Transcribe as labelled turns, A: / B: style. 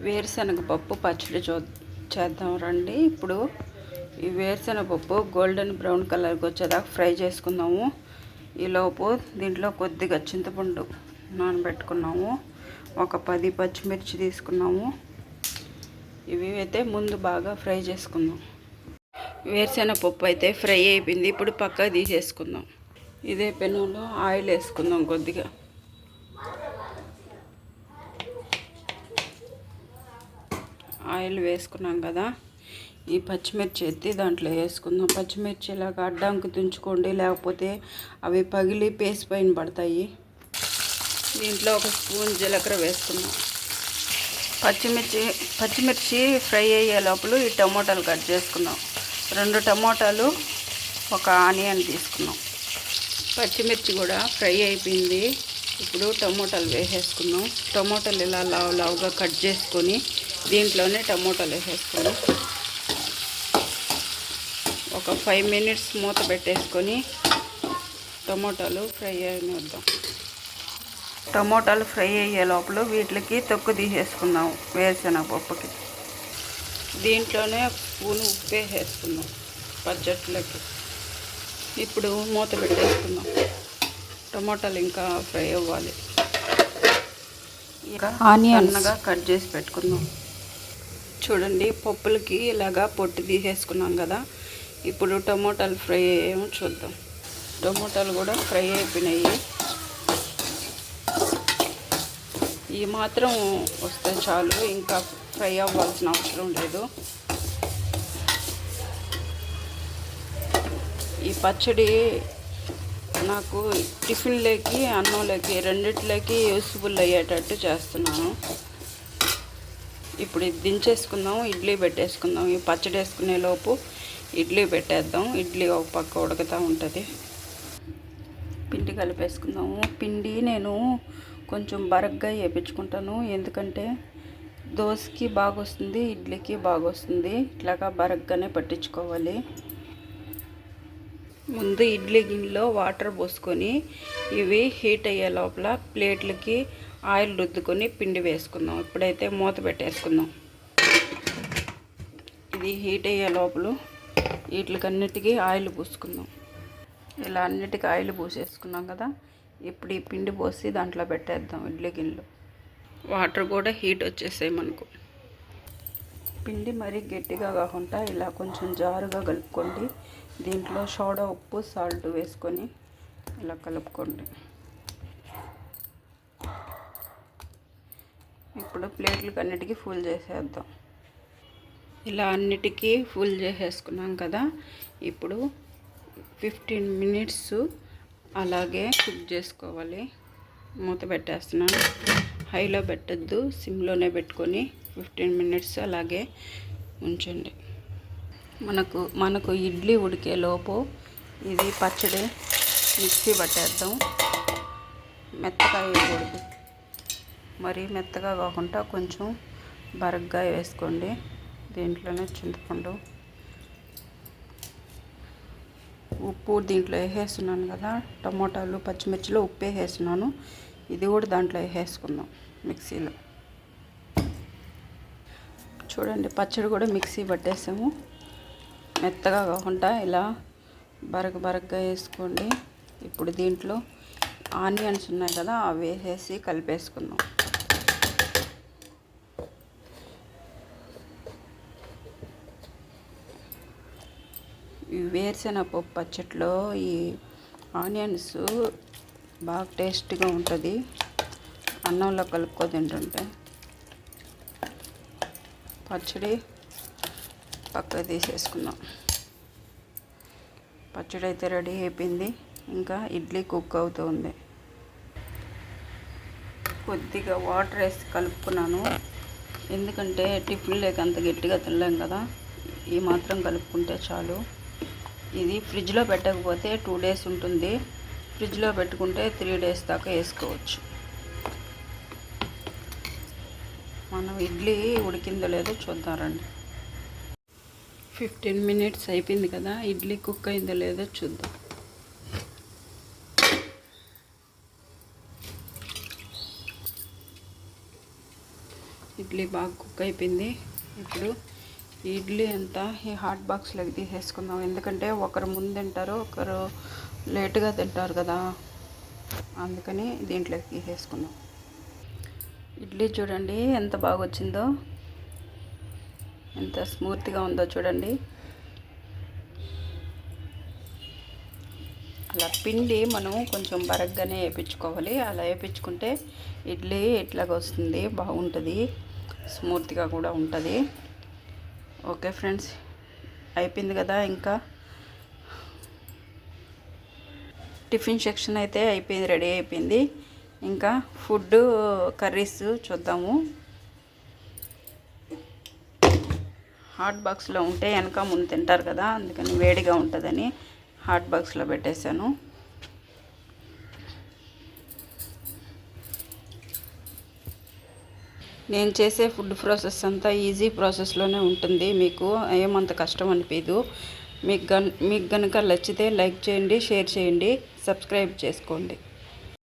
A: వేరుశనగ పప్పు పచ్చడి చూ చేద్దాం రండి. ఇప్పుడు ఈ వేరుశనగ పప్పు గోల్డెన్ బ్రౌన్ కలర్కి వచ్చేదాకా ఫ్రై చేసుకుందాము. ఈలోపు దీంట్లో కొద్దిగా చింతపండు నానబెట్టుకున్నాము. ఒక పది పచ్చిమిర్చి తీసుకున్నాము. ఇవి అయితే ముందు బాగా ఫ్రై చేసుకుందాం. వేరుశెనగ పప్పు అయితే ఫ్రై అయిపోయింది. ఇప్పుడు పక్కకు తీసేసుకుందాం. ఇదే పెనులో ఆయిల్ వేసుకుందాం కొద్దిగా. ఆయిల్ వేసుకున్నాం కదా. ఈ పచ్చిమిర్చి ఎత్తి దాంట్లో వేసుకుందాం. పచ్చిమిర్చి ఇలాగ అడ్డంకి తుంచుకోండి లేకపోతే అవి పగిలి పేసి పైన పడతాయి. దీంట్లో ఒక స్పూన్ జీలకర్ర వేసుకుందాం. పచ్చిమిర్చి పచ్చిమిర్చి ఫ్రై అయ్యే లోపల ఈ టమోటాలు కట్ చేసుకుందాం. రెండు టమోటాలు ఒక ఆనియన్ తీసుకున్నాం పచ్చిమిర్చి కూడా ఫ్రై అయిపోయింది. ఇప్పుడు టమోటాలు వేసేసుకున్నాం టమోటాలు ఇలా లావు లావుగా కట్ చేసుకొని దీంట్లోనే టమోటాలు వేసేసుకుందాం ఒక ఫైవ్ మినిట్స్ మూత పెట్టేసుకొని టమోటాలు ఫ్రై అయినిద్దాం. టమోటాలు ఫ్రై అయ్యే లోపల వీటికి తొక్కు తీసేసుకుందాం వేరుశనగ పప్పుకి దీంట్లోనే స్పూన్ ఉప్పు వేసేసుకుందాం పచ్చట్లకి. ఇప్పుడు మూత పెట్టేసుకుందాం. టమోటాలు ఇంకా ఫ్రై అవ్వాలి. ఇంకా ఆనియన్గా కట్ చేసి పెట్టుకుందాం. చూడండి పప్పులకి ఇలాగా పొట్టు తీసేసుకున్నాం కదా. ఇప్పుడు టమోటాలు ఫ్రై అయ్యేమో చూద్దాం. టమోటాలు కూడా ఫ్రై అయిపోయినాయి. ఈ మాత్రం వస్తే చాలు ఇంకా ఫ్రై అవ్వాల్సిన అవసరం లేదు. ఈ పచ్చడి నాకు టిఫిన్లోకి అన్నంలోకి రెండిట్లోకి యూస్ఫుల్ అయ్యేటట్టు చేస్తున్నాను. ఇప్పుడు ఇది దించేసుకుందాం ఇడ్లీ పెట్టేసుకుందాం. ఈ పచ్చడి వేసుకునే లోపు ఇడ్లీ పెట్టేద్దాం. ఇడ్లీ ఒక పక్క ఉడకతా ఉంటుంది. పిండి కలిపేసుకుందాము. పిండి నేను కొంచెం బరగ్గా వేయించుకుంటాను. ఎందుకంటే దోశకి బాగా వస్తుంది ఇడ్లీకి బాగా వస్తుంది ఇట్లాగా బరగ్గానే పట్టించుకోవాలి. ముందు ఇడ్లీ గిన్నెలో వాటర్ పోసుకొని ఇవి హీట్ అయ్యే లోపల ప్లేట్లకి ఆయిల్ రుద్దుకొని పిండి వేసుకుందాం. ఇప్పుడైతే మూత పెట్టేసుకుందాం. ఇది హీట్ అయ్యే లోపల వీటికన్నిటికీ ఆయిల్ పూసుకుందాం. ఇలా అన్నిటికీ ఆయిల్ పూసేసుకున్నాం కదా ఇప్పుడు ఈ పిండి పోసి దాంట్లో పెట్టేద్దాం ఇడ్లీ గిన్నెలు. వాటర్ కూడా హీట్ వచ్చేసాయి మనకు. పిండి మరీ గట్టిగా కాకుండా ఇలా కొంచెం జారుగా కలుపుకోండి. దీంట్లో సోడా ఉప్పు సాల్ట్ వేసుకొని ఇలా కలుపుకోండి. ఇప్పుడు ప్లేట్లకు అన్నిటికీ ఫుల్ చేసేద్దాం. ఇలా అన్నిటికీ ఫుల్ చేసేసుకున్నాం కదా. ఇప్పుడు ఫిఫ్టీన్ మినిట్స్ అలాగే కుక్ చేసుకోవాలి. మూత పెట్టేస్తున్నాను. హైలో పెట్టద్దు సిమ్లోనే పెట్టుకొని ఫిఫ్టీన్ మినిట్స్ అలాగే ఉంచండి. మనకు మనకు ఇడ్లీ ఉడికే లోపు ఇది పచ్చడి మిక్సీ పట్టేద్దాం. మెత్తగా వేయకూడదు మరీ మెత్తగా కాకుండా కొంచెం బరగ్గా వేసుకోండి. దీంట్లోనే చింతపండు. ఉప్పు దీంట్లో వేసేస్తున్నాను కదా టమోటాలు పచ్చిమిర్చిలో ఉప్పు వేసేస్తున్నాను. ఇది కూడా దాంట్లో వేసేసుకుందాం మిక్సీలో. చూడండి పచ్చడి కూడా మిక్సీ పట్టేసాము. మెత్తగా కాకుండా ఇలా బరగ బరగ్గా వేసుకోండి. ఇప్పుడు దీంట్లో ఆనియన్స్ ఉన్నాయి కదా అవి వేసేసి కలిపేసుకుందాం. వేరుశెనగ పప్పు పచ్చట్లో ఈ ఆనియన్స్ బాగా టేస్ట్గా ఉంటుంది. అన్నంలో కలుపుకో తింటుంటే పచ్చడి పక్క తీసేసుకుందాం. పచ్చడి అయితే రెడీ అయిపోయింది. ఇంకా ఇడ్లీ కుక్ అవుతుంది. కొద్దిగా వాటర్ వేసి కలుపుకున్నాను. ఎందుకంటే టిఫిన్ లేక అంత గట్టిగా తినలేం కదా. ఈ మాత్రం కలుపుకుంటే చాలు. ఇది ఫ్రిడ్జ్లో పెట్టకపోతే టూ డేస్ ఉంటుంది. ఫ్రిడ్జ్లో పెట్టుకుంటే త్రీ డేస్ దాకా వేసుకోవచ్చు. మనం ఇడ్లీ ఉడికిందో లేదో చూద్దామండి ఫిఫ్టీన్ మినిట్స్ అయిపోయింది కదా ఇడ్లీ కుక్ అయిందో లేదో చూద్దాం. ఇడ్లీ బాగా కుక్ అయిపోయింది. ఇప్పుడు ఇడ్లీ అంతా ఈ హాట్ బాక్స్లోకి తీసేసుకుందాం ఎందుకంటే ఒకరు ముందు తింటారు ఒకరు లేటుగా తింటారు కదా. అందుకని దీంట్లోకి తీసేసుకుందాం ఇడ్లీ చూడండి ఎంత బాగా వచ్చిందో ఎంత స్మూత్గా ఉందో చూడండి. అలా పిండి మనం కొంచెం బరగ్గానే వేయించుకోవాలి అలా వేయించుకుంటే ఇడ్లీ ఇట్లాగ వస్తుంది బాగుంటుంది. స్మూత్గా కూడా ఉంటుంది. ఓకే ఫ్రెండ్స్ అయిపోయింది కదా ఇంకా. టిఫిన్ సెక్షన్ అయితే అయిపోయింది రెడీ అయిపోయింది. ఇంకా ఫుడ్ కర్రీస్ చూద్దాము. హాట్ బాక్స్లో ఉంటే వెనక ముందు తింటారు కదా అందుకని వేడిగా ఉంటుందని హాట్ బాక్స్లో పెట్టేశాను. నేను చేసే ఫుడ్ ప్రాసెస్ అంతా ఈజీ ప్రాసెస్లోనే ఉంటుంది. మీకు ఏమంత కష్టం అనిపించదు మీకు గన్ మీకు కనుక నచ్చితే లైక్ చేయండి షేర్ చేయండి సబ్స్క్రైబ్ చేసుకోండి.